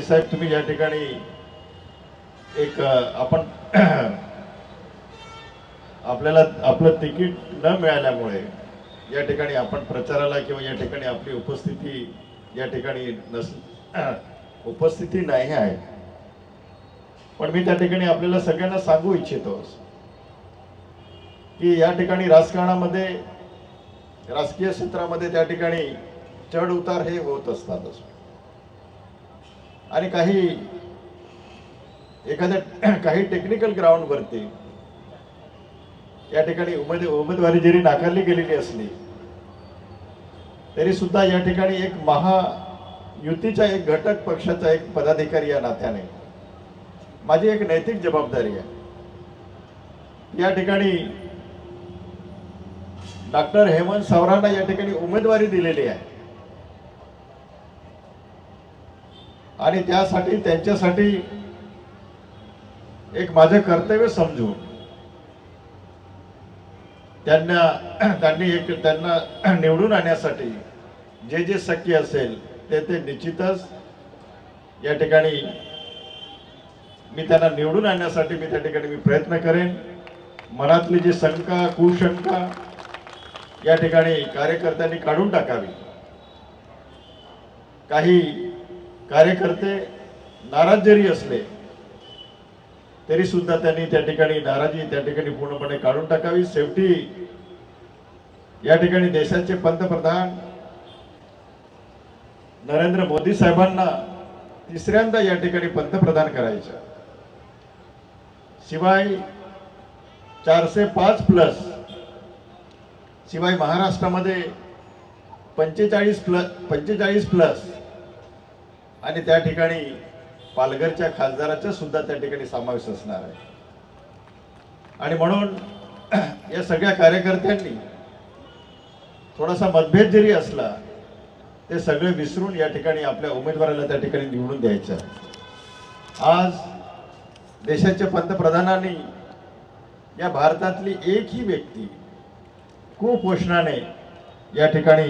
साहेब तुम्ही या ठिकाणी एक आपण आपल्याला आपलं तिकीट न मिळाल्यामुळे या ठिकाणी आपण प्रचाराला किंवा या ठिकाणी आपली उपस्थिती या ठिकाणी नस उपस्थिती नाही आहे. पण मी त्या ठिकाणी आपल्याला सगळ्यांना सांगू इच्छितो की या ठिकाणी राजकारणामध्ये राजकीय क्षेत्रामध्ये त्या ठिकाणी चढ उतार हे होत असतातच. आणि काही एखाद्या काही टेक्निकल ग्राउंडवरती या ठिकाणी उमेद उमेदवारी जरी नाकारली गेलेली असली तरी सुद्धा या ठिकाणी एक महायुतीचा एक घटक पक्षाचा एक पदाधिकारी या नात्याने माझी एक नैतिक जबाबदारी आहे. या ठिकाणी डॉक्टर हेमंत सावरांना या ठिकाणी उमेदवारी दिलेली आहे. आणि त्यासाठी त्यांच्यासाठी एक माझं कर्तव्य समजून त्यांना त्यांनी एक त्यांना निवडून आणण्यासाठी जे जे शक्य असेल ते ते निश्चितच या ठिकाणी मी त्यांना निवडून आणण्यासाठी मी त्या ठिकाणी मी प्रयत्न करेन. मनातली जी शंका कुशंका या ठिकाणी कार्यकर्त्यांनी काढून टाकावी. काही कार्यकर्ते नाराज जरी असले तरी सुद्धा त्यांनी त्या ठिकाणी नाराजी त्या ठिकाणी पूर्णपणे काढून टाकावी. शेवटी या ठिकाणी देशाचे पंतप्रधान नरेंद्र मोदी साहेबांना तिसऱ्यांदा या ठिकाणी पंतप्रधान करायचं. शिवाय चारशे पाच प्लस शिवाय महाराष्ट्रामध्ये पंचेचाळीस प्लस पंचेचाळीस प्लस आणि त्या ठिकाणी पालघरच्या खासदाराचा सुद्धा त्या ठिकाणी समावेश असणार आहे. आणि म्हणून या सगळ्या कार्यकर्त्यांनी थोडासा मतभेद जरी असला ते सगळे विसरून या ठिकाणी आपल्या उमेदवाराला त्या ठिकाणी निवडून द्यायचं आज देशाच्या पंतप्रधानांनी या भारतातली एकही व्यक्ती कुपोषणाने या ठिकाणी